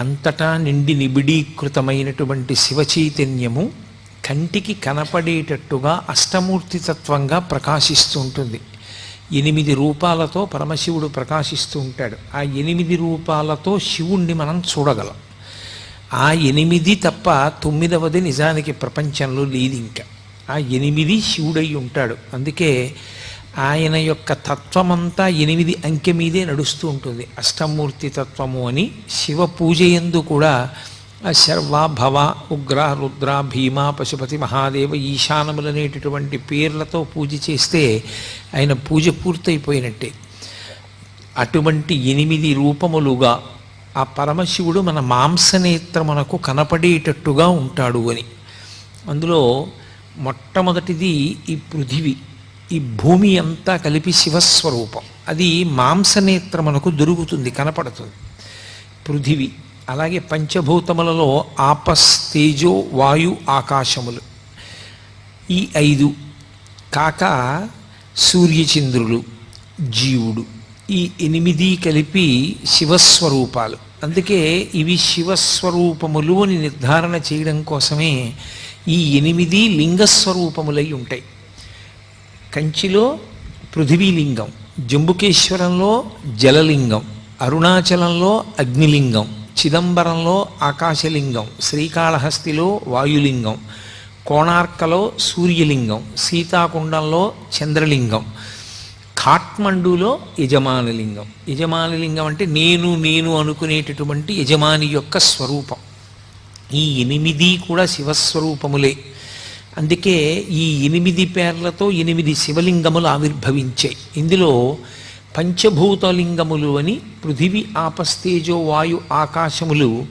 అంతటా నిండి నిబిడీకృతమైనటువంటి శివచైతన్యము కంటికి కనపడేటట్టుగా అష్టమూర్తి తత్వంగా ప్రకాశిస్తూ ఉంటుంది. ఎనిమిది రూపాలతో పరమశివుడు ప్రకాశిస్తూ ఉంటాడు. ఆ ఎనిమిది రూపాలతో శివుణ్ణి మనం చూడగలం. ఆ ఎనిమిది తప్ప తొమ్మిదవది నిజానికి ప్రపంచంలో లేదు ఇంకా ఆ ఎనిమిది శివుడై ఉంటాడు. అందుకే ఆయన యొక్క తత్వమంతా ఎనిమిది అంకె మీదే నడుస్తూ ఉంటుంది. అష్టమూర్తి తత్వము అని శివ పూజ ఎందు కూడా ఆ శర్వ భవ ఉగ్ర రుద్ర భీమ పశుపతి మహాదేవ ఈశానములనేటటువంటి పేర్లతో పూజ చేస్తే ఆయన పూజ పూర్తయిపోయినట్టే. అటువంటి ఎనిమిది రూపములుగా ఆ పరమశివుడు మన మాంసనేత్రమునకు కనపడేటట్టుగా ఉంటాడు అని. అందులో మొట్టమొదటిది ఈ పృథివి. ఈ భూమి అంతా కలిపి శివస్వరూపం. అది మాంసనేత్రమునకు దొరుకుతుంది కనపడుతుంది. పృథివి అలాగే పంచభూతములలో ఆపస్ తేజో వాయు ఆకాశములు. ఈ ఐదు కాక సూర్యచంద్రులు జీవుడు ఈ ఎనిమిది కలిపి శివస్వరూపాలు. అందుకే ఇవి శివస్వరూపములు అని నిర్ధారణ చేయడం కోసమే ఈ ఎనిమిది లింగస్వరూపములై ఉంటాయి. కంచిలో పృథివీలింగం జంబుకేశ్వరంలో జలలింగం అరుణాచలంలో అగ్నిలింగం చిదంబరంలో ఆకాశలింగం శ్రీకాళహస్తిలో వాయులింగం కోణార్కలో సూర్యలింగం సీతాకుండంలో చంద్రలింగం ఖాట్మండులో యజమానలింగం. యజమానలింగం అంటే నేను నేను అనుకునేటటువంటి యజమాని యొక్క స్వరూపం. ఈ ఎనిమిది కూడా శివస్వరూపములే. అందుకే ఈ ఎనిమిది పేర్లతో ఎనిమిది శివలింగములు ఆవిర్భవించాయి. ఇందులో పంచభూతలింగములు అని పృథివి ఆపస్తేజో వాయు ఆకాశములు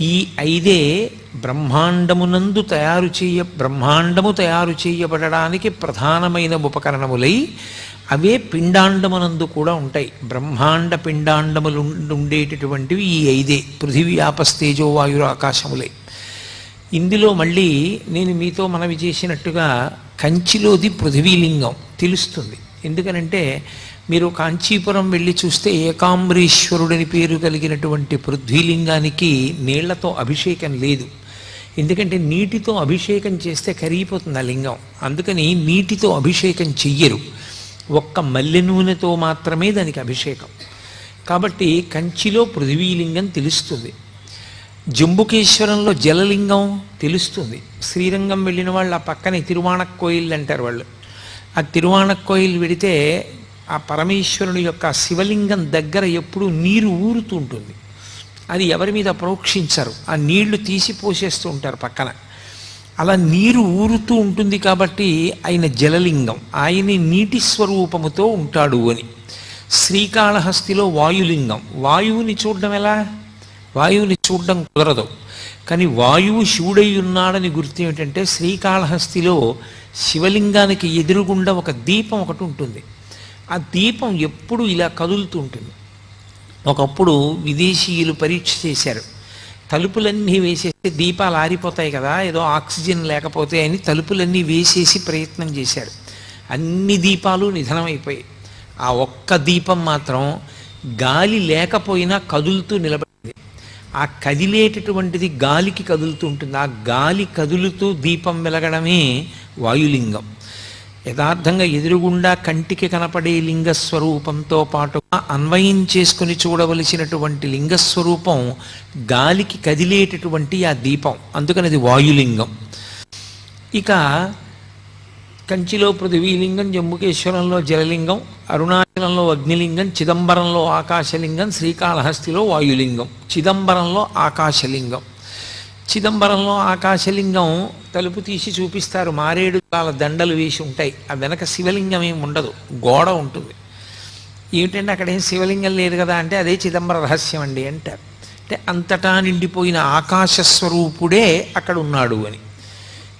ఈ ఐదే బ్రహ్మాండమునందు తయారు చేయ బ్రహ్మాండము తయారు చేయబడడానికి ప్రధానమైన ఉపకరణములై అవే పిండాండమునందు కూడా ఉంటాయి. బ్రహ్మాండ పిండాండములు ఉండేటటువంటివి ఈ ఐదే పృథివీ ఆపస్తేజో వాయు ఆకాశములై. ఇందులో మళ్ళీ నేను మీతో మనవి చేసినట్టుగా కంచిలోది పృథివీలింగం తెలుస్తుంది. ఎందుకనంటే మీరు కాంచీపురం వెళ్ళి చూస్తే ఏకాంబరీశ్వరుడని పేరు కలిగినటువంటి పృథ్వీలింగానికి నీళ్ళతో అభిషేకం లేదు. ఎందుకంటే నీటితో అభిషేకం చేస్తే కరిగిపోతుంది ఆ లింగం. అందుకని నీటితో అభిషేకం చెయ్యరు. ఒక్క మల్లె నూనెతో మాత్రమే దానికి అభిషేకం. కాబట్టి కంచిలో పృథ్వీలింగం తెలుస్తుంది. జంబుకేశ్వరంలో జలలింగం తెలుస్తుంది. శ్రీరంగం వెళ్ళిన వాళ్ళు ఆ పక్కనే తిరువాణక్కోయిల్ అంటారు వాళ్ళు. ఆ తిరువాణక్కోయిల్ వెడితే ఆ పరమేశ్వరుని యొక్క శివలింగం దగ్గర ఎప్పుడూ నీరు ఊరుతూ ఉంటుంది అది ఎవరి మీద ప్రోక్షించరు. ఆ నీళ్ళు తీసి పోసేస్తూ ఉంటారు పక్కన. అలా నీరు ఊరుతూ ఉంటుంది కాబట్టి ఆయన జలలింగం. ఆయన నీటి స్వరూపముతో ఉంటాడు అని. శ్రీకాళహస్తిలో వాయులింగం. వాయువుని చూడడం ఎలా? వాయువుని చూడడం కుదరదు. కానీ వాయువు శివుడై ఉన్నాడని గుర్తు ఏమిటంటే శ్రీకాళహస్తిలో శివలింగానికి ఎదురుగుండా ఒక దీపం ఒకటి ఉంటుంది. ఆ దీపం ఎప్పుడు ఇలా కదులుతూ ఉంటుంది. ఒకప్పుడు విదేశీయులు పరీక్ష చేశారు. తలుపులన్నీ వేసేస్తే దీపాలు ఆరిపోతాయి కదా ఏదో ఆక్సిజన్ లేకపోతే అని తలుపులన్నీ వేసేసి ప్రయత్నం చేశారు. అన్ని దీపాలు నిధనమైపోయాయి. ఆ ఒక్క దీపం మాత్రం గాలి లేకపోయినా కదులుతూ నిలబడి ఆ కదిలేటటువంటిది గాలికి కదులుతూ ఉంటుంది. ఆ గాలి కదులుతూ దీపం వెలగడమే వాయులింగం. యథార్థంగా ఎదురుగుండా కంటికి కనపడే లింగస్వరూపంతో పాటు అన్వయం చేసుకుని చూడవలసినటువంటి లింగస్వరూపం గాలికి కదిలేటటువంటి ఆ దీపం. అందుకని అది వాయులింగం. ఇక కంచిలో పృథివీలింగం జంబుకేశ్వరంలో జలలింగం అరుణాచలంలో అగ్నిలింగం చిదంబరంలో ఆకాశలింగం శ్రీకాళహస్తిలో వాయులింగం. చిదంబరంలో ఆకాశలింగం. చిదంబరంలో ఆకాశలింగం తలుపు తీసి చూపిస్తారు. మారేడు కాల దండలు వేసి ఉంటాయి. ఆ వెనక శివలింగం ఏమి ఉండదు. గోడ ఉంటుంది. ఏమిటంటే అక్కడ ఏం శివలింగం లేదు కదా అంటే అదే చిదంబర రహస్యం అండి అంటారు. అంటే అంతటా నిండిపోయిన ఆకాశస్వరూపుడే అక్కడ ఉన్నాడు అని.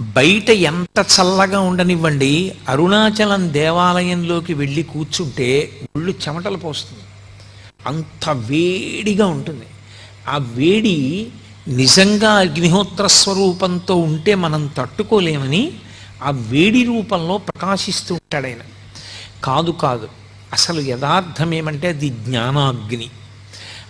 బయట ఎంత చల్లగా ఉండనివ్వండి అరుణాచలం దేవాలయంలోకి వెళ్ళి కూర్చుంటే ఒళ్ళు చెమటలు పోస్తుంది. అంత వేడిగా ఉంటుంది. ఆ వేడి నిజంగా అగ్నిహోత్ర స్వరూపంతో ఉంటే మనం తట్టుకోలేమని ఆ వేడి రూపంలో ప్రకాశిస్తూ ఉంటాడు ఆయన. కాదు కాదు అసలు యథార్థం ఏమంటే అది జ్ఞానాగ్ని.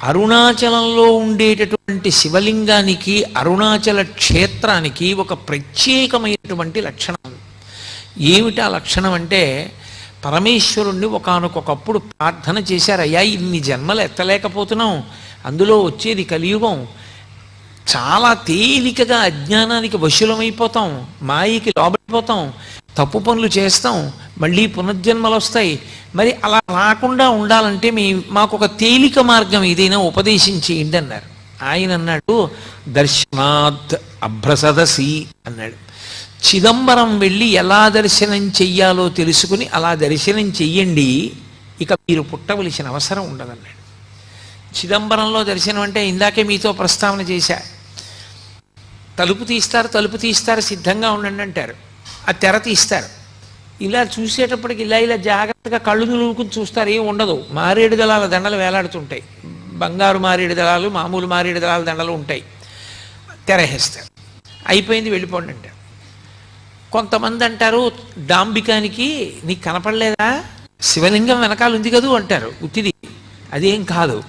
అరుణాచలంలో ఉండేటటువంటి శివలింగానికి అరుణాచల క్షేత్రానికి ఒక ప్రత్యేకమైనటువంటి లక్షణం ఏమిటి ఆ లక్షణం అంటే పరమేశ్వరుణ్ణి ఒకనకొకప్పుడు ప్రార్థన చేశారు అయ్యా ఇన్ని జన్మలు ఎత్తలేకపోతున్నాం అందులో వచ్చేది కలియుగం. చాలా తేలికగా అజ్ఞానానికి వశులమైపోతాం మాయకి లోబడిపోతాం తప్పు పనులు చేస్తాం మళ్ళీ పునర్జన్మలు వస్తాయి. మరి అలా రాకుండా ఉండాలంటే మీ మాకు ఒక తేలిక మార్గం ఏదైనా ఉపదేశించేయండి అన్నారు. ఆయన అన్నాడు దర్శనాత్ అభ్రసదసి అన్నాడు. చిదంబరం వెళ్ళి ఎలా దర్శనం చెయ్యాలో తెలుసుకుని అలా దర్శనం చెయ్యండి ఇక మీరు పుట్టవలసిన అవసరం ఉండదన్నాడు. చిదంబరంలో దర్శనం అంటే ఇందాకే మీతో ప్రస్తావన చేశా తలుపు తీస్తారు తలుపు తీస్తారు సిద్ధంగా ఉండండి అంటారు. ఆ తెర తీస్తారు. ఇలా చూసేటప్పటికి ఇలా ఇలా జాగ్రత్తగా కళ్ళు నులుకుని చూస్తారు ఏం ఉండదు. మారేడు దళాల దండలు వేలాడుతుంటాయి. బంగారు మారేడు దళాలు మామూలు మారేడు దళాల దండలు ఉంటాయి. తెరహేస్తారు అయిపోయింది వెళ్ళిపోండి అంటారు. కొంతమంది అంటారు డాంబికానికి నీకు కనపడలేదా? శివలింగం వెనకాల ఉంది కదూ అంటారు. ఉత్తిది అదేం కాదు.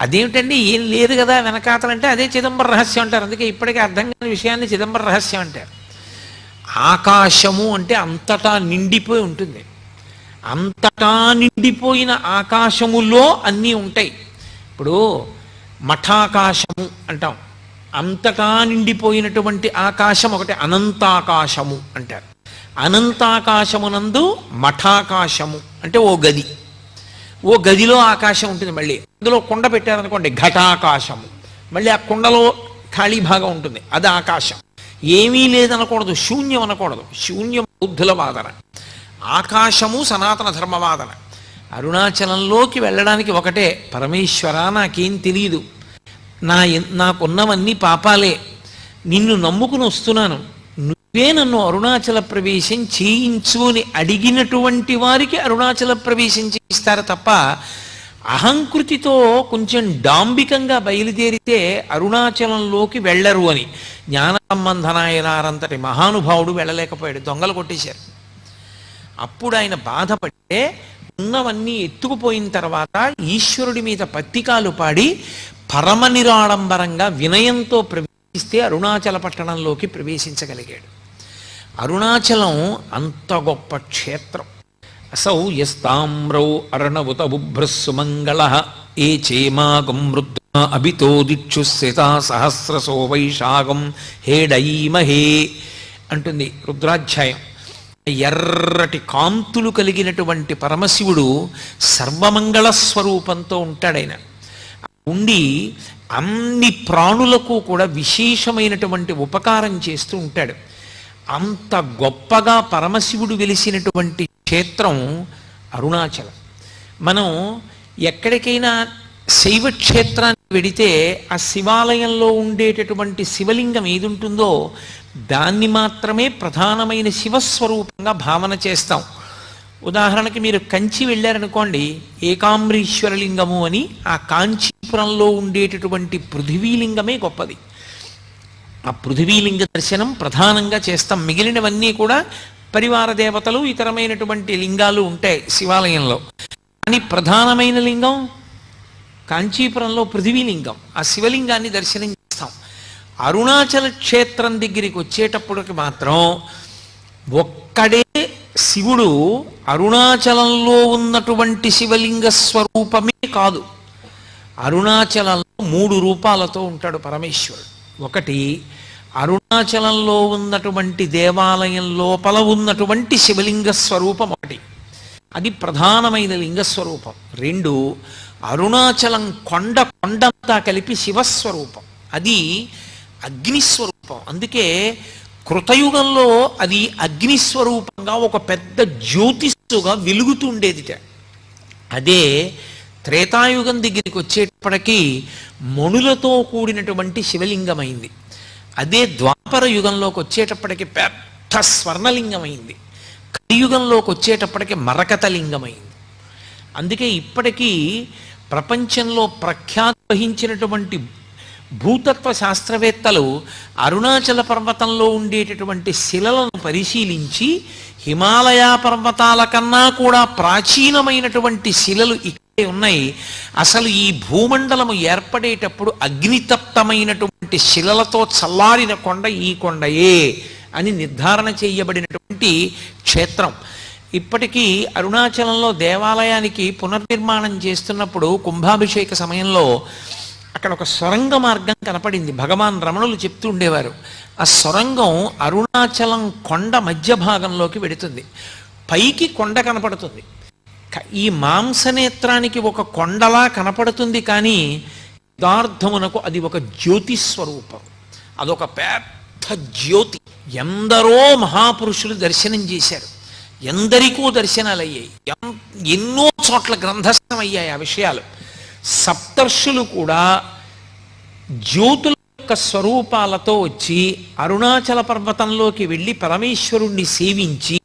అదేమిటండి? ఏం లేదు కదా వెనకాతలంటే అదే చిదంబర రహస్యం అంటారు. అందుకే ఇప్పటికీ అర్థం కాని విషయాన్ని చిదంబర రహస్యం అంటారు. ఆకాశము అంటే అంతటా నిండిపోయి ఉంటుంది. అంతటా నిండిపోయిన ఆకాశములో అన్నీ ఉంటాయి. ఇప్పుడు మఠాకాశము అంటాం. అంతటా నిండిపోయినటువంటి ఆకాశం ఒకటి అనంతాకాశము అంటారు. అనంతాకాశమునందు మఠాకాశము అంటే ఓ గది. ఓ గదిలో ఆకాశం ఉంటుంది మళ్ళీ. అందులో కుండ పెట్టారనుకోండి ఘటాకాశము. మళ్ళీ ఆ కుండలో ఖాళీ భాగం ఉంటుంది అది ఆకాశం. ఏమీ లేదనకూడదు శూన్యం అనకూడదు. శూన్యం బుద్ధుల వాదన. ఆకాశము సనాతన ధర్మవాదన అరుణాచలంలోకి వెళ్ళడానికి ఒకటే పరమేశ్వర నాకేం తెలియదు నా ఎన్- నాకున్నవన్నీ పాపాలే. నిన్ను నమ్ముకుని వస్తున్నాను. నువ్వే నన్ను అరుణాచల ప్రవేశం చేయించు అని అడిగినటువంటి వారికి అరుణాచల ప్రవేశం చేయిస్తారు తప్ప అహంకృతితో కొంచెం డాంబికంగా బయలుదేరితే అరుణాచలంలోకి వెళ్ళరు అని. జ్ఞాన సంబంధనాయనారంతటి మహానుభావుడు వెళ్ళలేకపోయాడు దొంగలు కొట్టేశారు. అప్పుడు ఆయన బాధపడితే ఉన్నవన్నీ ఎత్తుకుపోయిన తర్వాత ఈశ్వరుడి మీద పత్తికాలు పాడి పరమ నిరాడంబరంగా వినయంతో ప్రవేశిస్తే అరుణాచల పట్టణంలోకి ప్రవేశించగలిగాడు. అరుణాచలం అంత గొప్ప క్షేత్రం. అసౌ యస్తామ్రౌ అర్ణవుత బుభ్రస్సుమంగళ ఏ చేమాగం మృద్ అభితో దిక్షు సహస్రసో వైశాగం హేడైమహే అంటుంది రుద్రాధ్యాయం. ఎర్రటి కాంతులు కలిగినటువంటి పరమశివుడు సర్వమంగళ స్వరూపంతో ఉంటాడైన ఉండి అన్ని ప్రాణులకు కూడా విశేషమైనటువంటి ఉపకారం చేస్తూ ఉంటాడు. అంత గొప్పగా పరమశివుడు వెలిసినటువంటి క్షేత్రం అరుణాచలం. మనం ఎక్కడికైనా శైవ క్షేత్రానికి వెడితే ఆ శివాలయంలో ఉండేటటువంటి శివలింగం ఏది ఉంటుందో దాన్ని మాత్రమే ప్రధానమైన శివస్వరూపంగా భావన చేస్తాం. ఉదాహరణకి మీరు కంచి వెళ్ళారనుకోండి ఏకాంబరీశ్వరలింగము అని ఆ కాంచీపురంలో ఉండేటటువంటి పృథివీలింగమే గొప్పది. ఆ పృథివీలింగ దర్శనం ప్రధానంగా చేస్తాం. మిగిలినవన్నీ కూడా పరివార దేవతలు ఇతరమైనటువంటి లింగాలు ఉంటాయి శివాలయంలో. కానీ ప్రధానమైన లింగం కాంచీపురంలో పృథివీలింగం. ఆ శివలింగాన్ని దర్శనం చేస్తాం. అరుణాచల క్షేత్రం దగ్గరికి వచ్చేటప్పటికి మాత్రం ఒక్కడే శివుడు అరుణాచలంలో ఉన్నటువంటి శివలింగ స్వరూపమే కాదు. అరుణాచలంలో మూడు రూపాలతో ఉంటాడు పరమేశ్వరుడు. ఒకటి అరుణాచలంలో ఉన్నటువంటి దేవాలయం లోపల ఉన్నటువంటి శివలింగ స్వరూపం ఒకటి. అది ప్రధానమైన లింగ స్వరూపం. రెండు అరుణాచలం కొండ కొండంతా కలిపి శివస్వరూపం అది అగ్నిస్వరూపం అందుకే కృతయుగంలో అది అగ్నిస్వరూపంగా ఒక పెద్ద జ్యోతిస్సుగా వెలుగుతుండేదిట అదే త్రేతాయుగం దగ్గరికి వచ్చేటప్పటికీ మణులతో కూడినటువంటి శివలింగమైంది. అదే ద్వాపర యుగంలోకి వచ్చేటప్పటికి పెద్ద స్వర్ణలింగమైంది. కలియుగంలోకి వచ్చేటప్పటికి మరకత లింగమైంది అందుకే ఇప్పటికీ ప్రపంచంలో ప్రఖ్యాతి వహించినటువంటి భూతత్వ శాస్త్రవేత్తలు అరుణాచల పర్వతంలో ఉండేటటువంటి శిలలను పరిశీలించి హిమాలయ పర్వతాల కన్నా కూడా ప్రాచీనమైనటువంటి శిలలు ఇక్కడే ఉన్నాయి? అసలు ఈ భూమండలము ఏర్పడేటప్పుడు అగ్నితప్తమైనటువంటి శిలలతో చల్లారిన కొండ ఈ కొండయే అని నిర్ధారణ చేయబడినటువంటి క్షేత్రం. ఇప్పటికీ అరుణాచలంలో దేవాలయానికి పునర్నిర్మాణం చేస్తున్నప్పుడు కుంభాభిషేక సమయంలో అక్కడ ఒక సొరంగ మార్గం కనపడింది. భగవాన్ రమణులు చెప్తూ ఉండేవారు ఆ సొరంగం అరుణాచలం కొండ మధ్య భాగంలోకి వెడుతుంది. పైకి కొండ కనపడుతుంది. ఈ మాంసనేత్రానికి ఒక కొండలా కనపడుతుంది కానీ యథార్థమునకు అది ఒక జ్యోతి స్వరూపం అదొక పెద్ద జ్యోతి. ఎందరో మహాపురుషులు దర్శనం చేశారు. ఎందరికో దర్శనాలు అయ్యాయి ఎన్నో చోట్ల గ్రంథస్థం అయ్యాయి ఆ విషయాలు. సప్తర్షులు కూడా జ్యోతుల యొక్క స్వరూపాలతో వచ్చి అరుణాచల పర్వతంలోకి వెళ్ళి పరమేశ్వరుణ్ణి సేవించి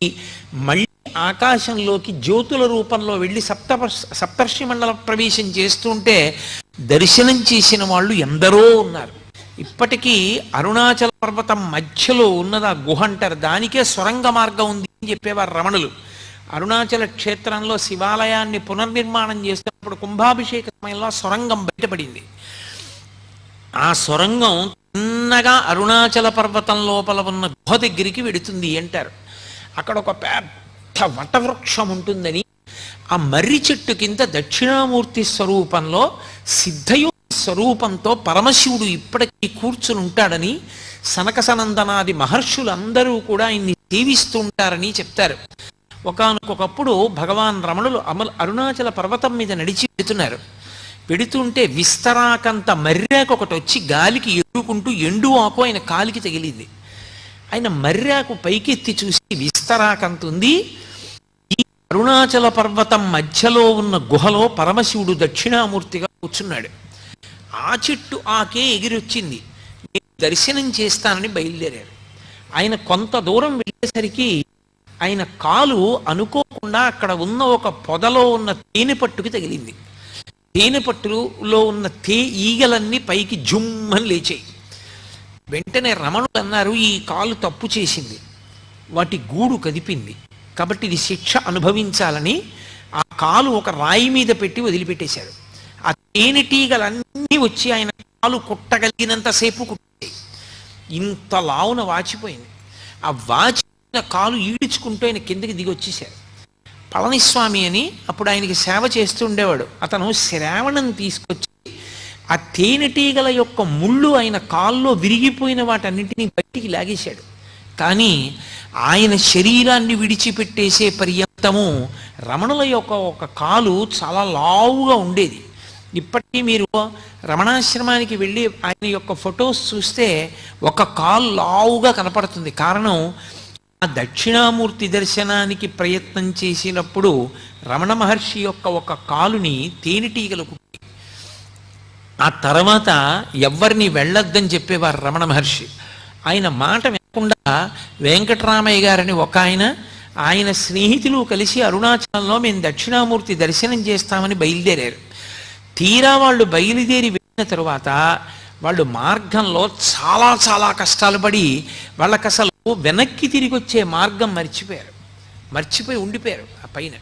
మళ్ళీ ఆకాశంలోకి జ్యోతుల రూపంలో వెళ్ళి సప్త సప్తర్షి మండలం ప్రవేశం చేస్తుంటే దర్శనం చేసిన వాళ్ళు ఎందరో ఉన్నారు. ఇప్పటికీ అరుణాచల పర్వతం మధ్యలో ఉన్నది ఆ గుహ అంటారు. దానికే సొరంగ మార్గం ఉంది అని చెప్పేవారు రమణులు. అరుణాచల క్షేత్రంలో శివాలయాన్ని పునర్నిర్మాణం చేసినప్పుడు కుంభాభిషేక సమయంలో ఆ సొరంగం బయటపడింది. ఆ సొరంగం చిన్నగా అరుణాచల పర్వతం లోపల ఉన్న గుహ దగ్గరికి వెడుతుంది అంటారు. అక్కడ ఒక పెద్ద వటవృక్షం ఉంటుందని ఆ మర్రి చెట్టు కింద దక్షిణామూర్తి స్వరూపంలో సిద్ధయు స్వరూపంతో పరమశివుడు ఇప్పటికీ కూర్చుని ఉంటాడని సనక సనందనాది మహర్షులందరూ కూడా ఆయన్ని సేవిస్తూ ఉంటారని చెప్తారు. ఒకనకొకప్పుడు భగవాన్ రమణులు అమల అరుణాచల పర్వతం మీద నడిచి పెడుతున్నారు పెడుతుంటే విస్తరాకంత మర్రాకు ఒకటి వచ్చి గాలికి ఎడుకుంటూ ఎండు ఆకు ఆయన కాలికి తగిలింది. ఆయన మర్రాకు పైకెత్తి చూసి విస్తరాకంత ఉంది అరుణాచల పర్వతం మధ్యలో ఉన్న గుహలో పరమశివుడు దక్షిణామూర్తిగా కూర్చున్నాడు. ఆ చెట్టు ఆకే ఎగిరొచ్చింది. నేను దర్శనం చేస్తానని బయలుదేరారు ఆయన కొంత దూరం వెళ్ళేసరికి ఆయన కాలు అనుకోకుండా అక్కడ ఉన్న ఒక పొదలో ఉన్న తేనె పట్టుకి తగిలింది. తేనె పట్టులో ఉన్న తే ఈగలన్నీ పైకి జుమ్మని లేచాయి. వెంటనే రమణులు అన్నారు ఈ కాలు తప్పు చేసింది. వాటి గూడు కదిపింది. కాబట్టి ఇది శిక్ష అనుభవించాలని ఆ కాలు ఒక రాయి మీద పెట్టి వదిలిపెట్టేశాడు. ఆ తేనెటీగలన్నీ వచ్చి ఆయన కాలు కుట్టగలిగినంతసేపు కుట్టాయి ఇంత లావున వాచిపోయింది. ఆ వాచిన కాలు ఈడ్చుకుంటూ ఆయన కిందకి దిగి వచ్చేశారు పళనిస్వామి అని అప్పుడు ఆయనకి సేవ చేస్తూ ఉండేవాడు. అతను శ్రావణం తీసుకొచ్చి ఆ తేనెటీగల యొక్క ముళ్ళు ఆయన కాల్లో విరిగిపోయిన వాటన్నింటినీ బయటికి లాగేశాడు. కానీ ఆయన శరీరాన్ని విడిచిపెట్టేసే పర్యంతము రమణుల యొక్క ఒక కాలు చాలా లావుగా ఉండేది. ఇప్పటికీ మీరు రమణాశ్రమానికి వెళ్ళి ఆయన యొక్క ఫొటోస్ చూస్తే ఒక కాలు లావుగా కనపడుతుంది. కారణం ఆ దక్షిణామూర్తి దర్శనానికి ప్రయత్నం చేసినప్పుడు రమణ మహర్షి యొక్క ఒక కాలుని తేనెటీగలు కుట్టి ఆ తర్వాత ఎవ్వరిని వెళ్ళొద్దని చెప్పేవారు రమణ మహర్షి. ఆయన మాట కాకుండా వెంకటరామయ్య గారని ఒక ఆయన ఆయన స్నేహితులు కలిసి అరుణాచలంలో మేము దక్షిణామూర్తి దర్శనం చేస్తామని బయలుదేరారు. తీరా వాళ్ళు బయలుదేరి వెళ్ళిన తరువాత వాళ్ళు మార్గంలో చాలా చాలా కష్టాలు పడి వాళ్ళకి అసలు వెనక్కి తిరిగి వచ్చే మార్గం మర్చిపోయారు. మర్చిపోయి ఉండిపోయారు ఆ పైన.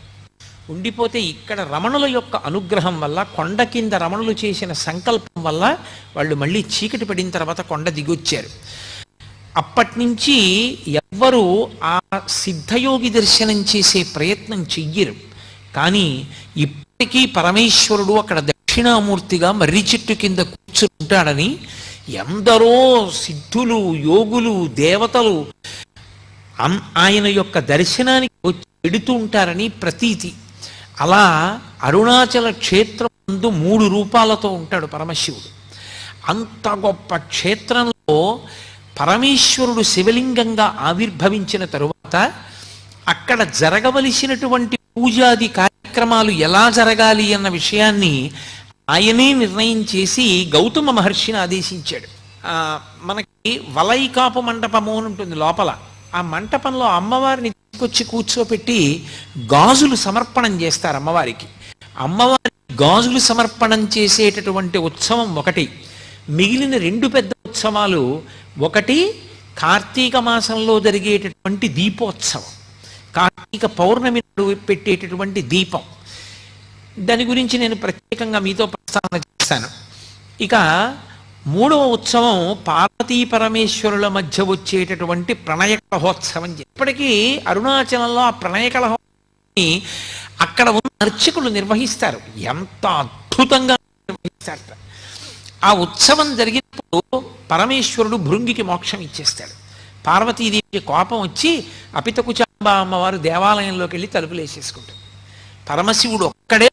ఉండిపోతే ఇక్కడ రమణుల యొక్క అనుగ్రహం వల్ల కొండ కింద రమణులు చేసిన సంకల్పం వల్ల వాళ్ళు మళ్ళీ చీకటి పడిన తర్వాత కొండ దిగొచ్చారు. అప్పటి నుంచి ఎవ్వరూ ఆ సిద్ధయోగి దర్శనం చేసే ప్రయత్నం చెయ్యరు. కానీ ఇప్పటికీ పరమేశ్వరుడు అక్కడ దక్షిణామూర్తిగా మర్రి చెట్టు కింద కూర్చుంటాడని ఎందరో సిద్ధులు యోగులు దేవతలు ఆయన యొక్క దర్శనానికి వచ్చి పెడుతూ ఉంటారని ప్రతీతి. అలా అరుణాచల క్షేత్రం ముందు మూడు రూపాలతో ఉంటాడు పరమశివుడు. అంత గొప్ప క్షేత్రంలో పరమేశ్వరుడు శివలింగంగా ఆవిర్భవించిన తరువాత అక్కడ జరగవలసినటువంటి పూజాది కార్యక్రమాలు ఎలా జరగాలి అన్న విషయాన్ని ఆయనే నిర్ణయం చేసి గౌతమ మహర్షిని ఆదేశించాడు. ఆ, మనకి వలైకాపు మండపము అని ఉంటుంది లోపల. ఆ మంటపంలో అమ్మవారిని తీసుకొచ్చి కూర్చోపెట్టి గాజులు సమర్పణం చేస్తారు అమ్మవారికి. అమ్మవారి గాజులు సమర్పణం చేసేటటువంటి ఉత్సవం ఒకటి. మిగిలిన రెండు పెద్ద ఉత్సవాలు ఒకటి కార్తీక మాసంలో జరిగేటటువంటి దీపోత్సవం. కార్తీక పౌర్ణమి పెట్టేటటువంటి దీపం. దాని గురించి నేను ప్రత్యేకంగా మీతో ప్రస్తావన చేస్తాను ఇక మూడవ ఉత్సవం పార్వతీ పరమేశ్వరుల మధ్య వచ్చేటటువంటి ప్రణయ కలహోత్సవం. ఇప్పటికీ అరుణాచలంలో ఆ ప్రణయ కలహోత్సవాన్ని అక్కడ ఉన్న అర్చకులు నిర్వహిస్తారు. ఎంత అద్భుతంగా నిర్వహిస్తారు. ఆ ఉత్సవం జరిగినప్పుడు పరమేశ్వరుడు భృంగికి మోక్షం ఇచ్చేస్తాడు. పార్వతీదేవికి కోపం వచ్చి అపితకుచాంబ అమ్మవారు దేవాలయంలోకి వెళ్ళి తలుపులు వేసేసుకుంటారు. పరమశివుడు ఒక్కడే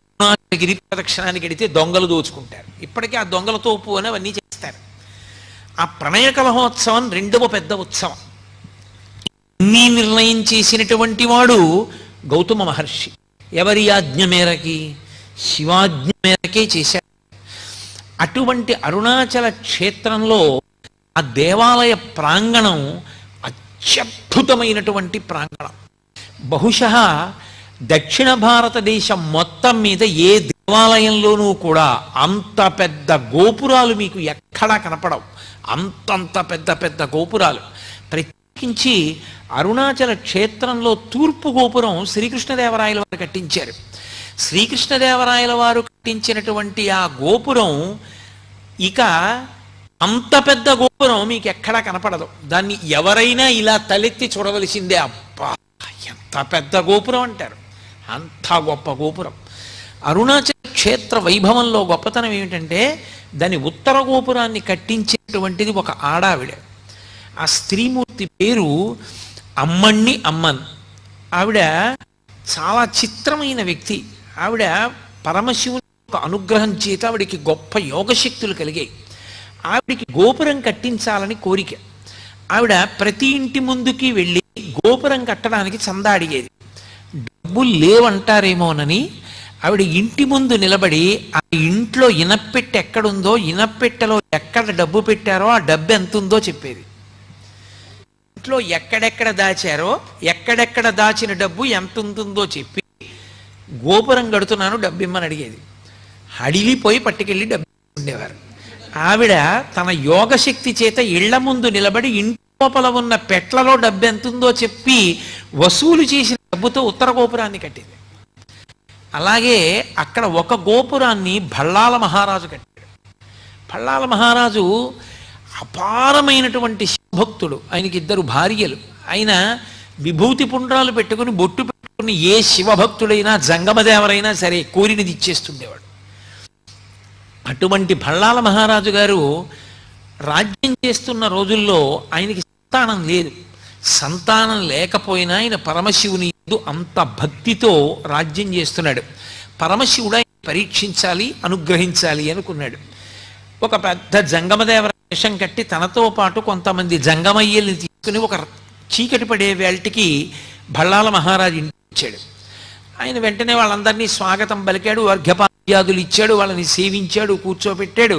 గిరి ప్రదక్షిణానికి వెడితే దొంగలు దోచుకుంటారు. ఇప్పటికీ ఆ దొంగలతో తోపు అని అవన్నీ చేస్తారు. ఆ ప్రణయ కలహోత్సవం రెండవ పెద్ద ఉత్సవం. ఇన్ని నిర్ణయం చేసినటువంటి వాడు గౌతమ మహర్షి. ఎవరి ఆజ్ఞ మేరకి? శివాజ్ఞ మేరకే చేశాడు. అటువంటి అరుణాచల క్షేత్రంలో ఆ దేవాలయ ప్రాంగణం అత్యద్భుతమైనటువంటి ప్రాంగణం. బహుశ దక్షిణ భారతదేశం మొత్తం మీద ఏ దేవాలయంలోనూ కూడా అంత పెద్ద గోపురాలు మీకు ఎక్కడా కనపడవు. అంతంత పెద్ద పెద్ద గోపురాలు. ప్రత్యేకించి అరుణాచల క్షేత్రంలో తూర్పు గోపురం శ్రీకృష్ణదేవరాయల వారు కట్టించారు. శ్రీకృష్ణదేవరాయల వారు కట్టించినటువంటి ఆ గోపురం ఇక అంత పెద్ద గోపురం మీకు ఎక్కడా కనపడదు. దాన్ని ఎవరైనా ఇలా తలెత్తి చూడవలసిందే. అబ్బా ఎంత పెద్ద గోపురం అంటారు. అంత గొప్ప గోపురం. అరుణాచల క్షేత్ర వైభవంలో గొప్పతనం ఏమిటంటే దాని ఉత్తర గోపురాన్ని కట్టించేటువంటిది ఒక ఆడావిడ. ఆ స్త్రీమూర్తి పేరు అమ్మణ్ణి అమ్మన్. ఆవిడ చాలా చిత్రమైన వ్యక్తి. ఆవిడ పరమశివుని అనుగ్రహం చేత ఆవిడికి గొప్ప యోగశక్తులు కలిగాయి. ఆవిడికి గోపురం కట్టించాలని కోరిక. ఆవిడ ప్రతి ఇంటి ముందుకి వెళ్ళి గోపురం కట్టడానికి చందా అడిగేది డబ్బులు లేవంటారేమోనని ఆవిడ ఇంటి ముందు నిలబడి ఆ ఇంట్లో ఇనప్పెట్టె ఎక్కడుందో ఇనప్పెట్టెలో ఎక్కడ డబ్బు పెట్టారో ఆ డబ్బు ఎంత ఉందో చెప్పేది. ఇంట్లో ఎక్కడెక్కడ దాచారో ఎక్కడెక్కడ దాచిన డబ్బు ఎంత ఉంటుందో చెప్పి గోపురం కడుతున్నాను డబ్బు ఇమ్మని అడిగేది. అడిలిపోయి పట్టుకెళ్ళి డబ్బు ఉండేవారు. ఆవిడ తన యోగశక్తి చేత ఇళ్ళ ముందు నిలబడి ఇంటి లోపల ఉన్న పెట్లలో డబ్బు ఎంతుందో చెప్పి వసూలు చేసిన డబ్బుతో ఉత్తర గోపురాన్ని కట్టింది. అలాగే అక్కడ ఒక గోపురాన్ని భళ్ళాల మహారాజు కట్టాడు. భళ్ళాల మహారాజు అపారమైనటువంటి శివభక్తుడు ఆయనకి ఇద్దరు భార్యలు. ఆయన విభూతి పుండ్రాలు పెట్టుకుని బొట్టు పెట్టుకుని ఏ శివభక్తుడైనా జంగమదేవరైనా సరే కోరినది ఇచ్చేస్తుండేవాడు. అటువంటి భళ్ళాల మహారాజు గారు రాజ్యం చేస్తున్న రోజుల్లో ఆయనకి సంతానం లేదు. సంతానం లేకపోయినా ఆయన పరమశివుని అంత భక్తితో రాజ్యం చేస్తున్నాడు. పరమశివుడు ఆయన పరీక్షించాలి అనుగ్రహించాలి అనుకున్నాడు. ఒక పెద్ద జంగమదేవర వేషం కట్టి తనతో పాటు కొంతమంది జంగమయ్యల్ని తీసుకుని ఒక చీకటి పడే వేల్టికి భళ్ళాల మహారాజు ఇంటికి వచ్చాడు. ఆయన వెంటనే వాళ్ళందరినీ స్వాగతం పలికాడు అర్ఘ్యపాద్యాదులు ఇచ్చాడు వాళ్ళని సేవించాడు కూర్చోబెట్టాడు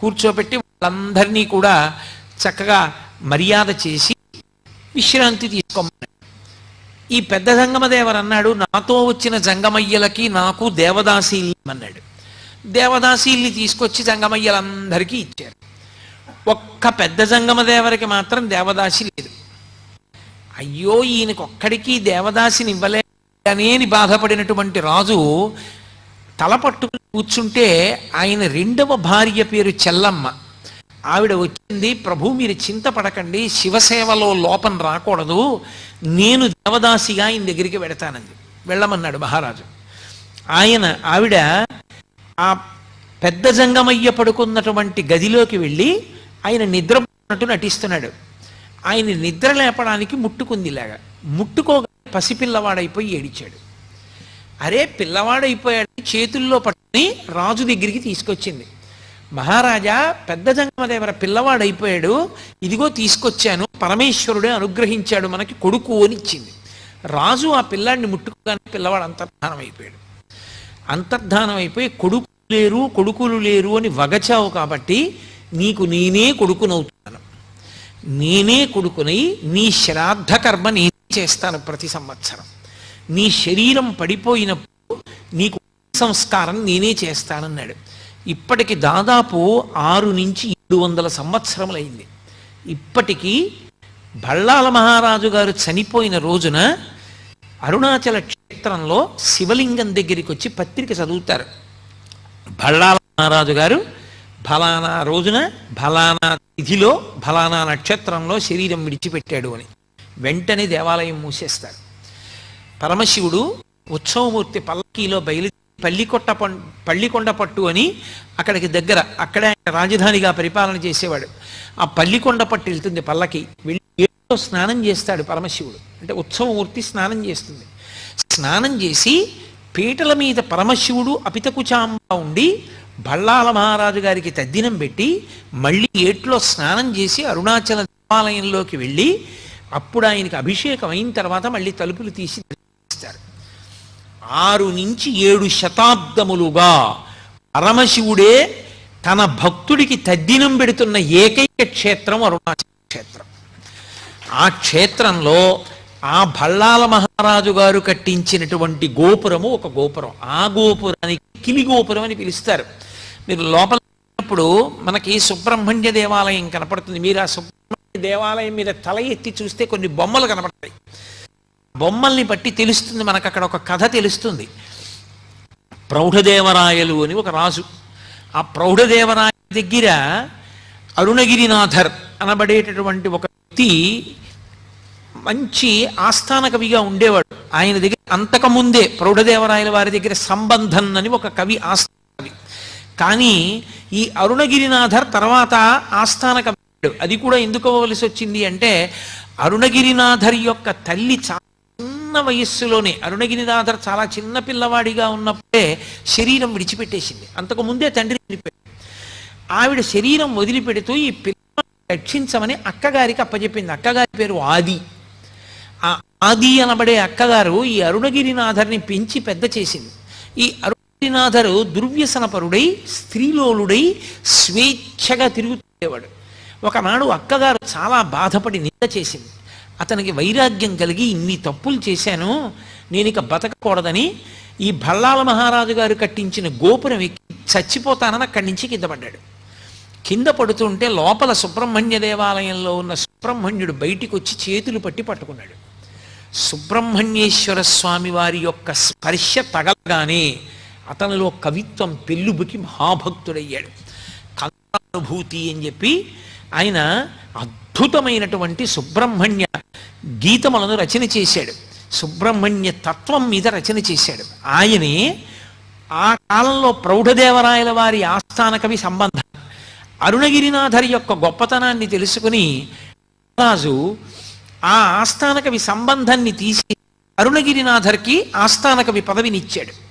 కూర్చోపెట్టి వాళ్ళందరినీ కూడా చక్కగా మర్యాద చేసి విశ్రాంతి తీసుకోమన్నాడు. ఈ పెద్ద జంగమదేవర్ అన్నాడు నాతో వచ్చిన జంగమయ్యలకి నాకు దేవదాసీల్ని అన్నాడు దేవదాసీల్ని తీసుకొచ్చి జంగమయ్యలందరికీ ఇచ్చారు. ఒక్క పెద్ద జంగమదేవరికి మాత్రం దేవదాసి లేదు. అయ్యో ఈయనకొక్కడికి దేవదాసిని ఇవ్వలేనే అని బాధపడినటువంటి రాజు తల పట్టుకుని కూర్చుంటే ఆయన రెండవ భార్య పేరు చెల్లమ్మ. ఆవిడ వచ్చింది ప్రభు మీరు చింతపడకండి శివసేవలో లోపం రాకూడదు నేను దేవదాసిగా ఆయన దగ్గరికి వెడతానంది. వెళ్ళమన్నాడు మహారాజు. ఆయన ఆవిడ ఆ పెద్ద జంగమయ్య పడుకున్నటువంటి గదిలోకి వెళ్ళి ఆయన నిద్రపోతున్నట్టు నటిస్తున్నాడు. ఆయన నిద్ర లేపడానికి ముట్టుకుంది ఇలాగా ముట్టుకోగా పసిపిల్లవాడైపోయి ఏడిచాడు. అరే పిల్లవాడైపోయాడు చేతుల్లో పట్టుకుని రాజు దగ్గరికి తీసుకొచ్చింది. మహారాజా పెద్ద జంగమదేవర పిల్లవాడైపోయాడు. ఇదిగో తీసుకొచ్చాను పరమేశ్వరుడే అనుగ్రహించాడు మనకి కొడుకు అని ఇచ్చింది. రాజు ఆ పిల్లాడిని ముట్టుకోగానే పిల్లవాడు అంతర్ధానం అయిపోయాడు అంతర్ధానం అయిపోయి కొడుకు లేరు కొడుకులు లేరు అని వగచావు కాబట్టి నీకు నేనే కొడుకునవుతున్నాను. నేనే కొడుకునై నీ శ్రాద్ధ కర్మ నేనే చేస్తాను ప్రతి సంవత్సరం. నీ శరీరం పడిపోయినప్పుడు నీకు సంస్కారం నేనే చేస్తానన్నాడు. ఇప్పటికి దాదాపు ఆరు నుంచి ఏడు వందల సంవత్సరములైంది. ఇప్పటికీ బళ్ళాల మహారాజు గారు చనిపోయిన రోజున అరుణాచల క్షేత్రంలో శివలింగం దగ్గరికి వచ్చి పత్రిక చదువుతారు. బళ్ళాల మహారాజు గారు ఫలానా రోజున ఫలానా తిథిలో ఫలానా నక్షత్రంలో శరీరం విడిచిపెట్టాడు అని. వెంటనే దేవాలయం మూసేస్తారు. పరమశివుడు ఉత్సవమూర్తి పల్లకీలో బయలు పల్లికొట్ట పల్లికొండ పట్టు అని అక్కడికి దగ్గర అక్కడే ఆయన రాజధానిగా పరిపాలన చేసేవాడు. ఆ పల్లికొండ పట్టు వెళ్తుంది పల్లకి. వెళ్ళి ఏడులో స్నానం చేస్తాడు పరమశివుడు. అంటే ఉత్సవమూర్తి స్నానం చేస్తుంది. స్నానం చేసి పీటల మీద పరమశివుడు అపితకుచాంబ ఉండి బళ్ళాల మహారాజు గారికి తద్దినం పెట్టి మళ్ళీ ఏట్లో స్నానం చేసి అరుణాచల దేవాలయంలోకి వెళ్ళి అప్పుడు ఆయనకి అభిషేకం అయిన తర్వాత మళ్ళీ తలుపులు తీసి ఆరు నుంచి ఏడు శతాబ్దములుగా పరమశివుడే తన భక్తుడికి తద్దినం పెడుతున్న ఏకైక క్షేత్రం అరుణాచల క్షేత్రం. ఆ క్షేత్రంలో ఆ భళ్ళాల మహారాజు గారు కట్టించినటువంటి గోపురము ఒక గోపురం. ఆ గోపురానికి కిలి గోపురం అని పిలుస్తారు. మీరు లోపల మనకి సుబ్రహ్మణ్య దేవాలయం కనపడుతుంది. మీరు ఆ సుబ్రహ్మణ్య దేవాలయం మీద తల ఎత్తి చూస్తే కొన్ని బొమ్మలు కనపడతాయి. బొమ్మల్ని బట్టి తెలుస్తుంది మనకు అక్కడ ఒక కథ తెలుస్తుంది. ప్రౌఢదేవరాయలు అని ఒక రాజు. ఆ ప్రౌఢదేవరాయ దగ్గర అరుణగిరినాథర్ అనబడేటటువంటి ఒక వ్యక్తి మంచి ఆస్థాన కవిగా ఉండేవాడు. ఆయన దగ్గర అంతకుముందే ప్రౌఢదేవరాయల వారి దగ్గర సంబంధం అని ఒక కవి ఆస్థాన కవి కానీ ఈ అరుణగిరినాథర్ తర్వాత ఆస్థాన కవి అది కూడా ఎందుకు అవ్వవలసి వచ్చింది అంటే అరుణగిరినాథర్ యొక్క తల్లి చాలా చిన్న వయస్సులోనే అరుణగిరినాథర్ చాలా చిన్న పిల్లవాడిగా ఉన్నప్పుడే శరీరం విడిచిపెట్టేసింది. అంతకు ముందే తండ్రి చనిపోయాడు. ఆవిడ శరీరం వదిలిపెడుతూ ఈ పిల్లవాడిని రక్షించమని అక్కగారికి అప్పచెప్పింది అక్కగారి పేరు ఆది. ఆ ఆది అనబడే అక్కగారు ఈ అరుణగిరినాథర్ని పెంచి పెద్ద చేసింది. ఈ అరుణగిరినాథరు దుర్వ్యసనపరుడై స్త్రీలోలుడై స్వేచ్ఛగా తిరుగుతుండేవాడు ఒకనాడు అక్కగారు చాలా బాధపడి నింద చేసింది. అతనికి వైరాగ్యం కలిగి ఇన్ని తప్పులు చేశాను నేను ఇక బతకకూడదని ఈ భల్లాల మహారాజు గారు కట్టించిన గోపురం ఎక్కి చచ్చిపోతానని అక్కడి నుంచి కింద పడ్డాడు. కింద పడుతుంటే లోపల సుబ్రహ్మణ్య దేవాలయంలో ఉన్న సుబ్రహ్మణ్యుడు బయటికి వచ్చి చేతులు పట్టి పట్టుకున్నాడు. సుబ్రహ్మణ్యేశ్వర స్వామి వారి యొక్క స్పర్శ తగలగానే అతనిలో కవిత్వం పెళ్ళుబుకి మహాభక్తుడయ్యాడు. కళానుభూతి అని చెప్పి ఆయన అద్భుతమైనటువంటి సుబ్రహ్మణ్య గీతములను రచన చేశాడు. సుబ్రహ్మణ్య తత్వం మీద రచన చేశాడు. ఆయనే ఆ కాలంలో ప్రౌఢదేవరాయల వారి ఆస్థాన కవి సంబంధం. అరుణగిరినాథరి యొక్క గొప్పతనాన్ని తెలుసుకుని రాజు ఆ ఆస్థాన కవి సంబంధాన్ని తీసి అరుణగిరినాథర్కి ఆస్థాన కవి పదవినిచ్చాడు.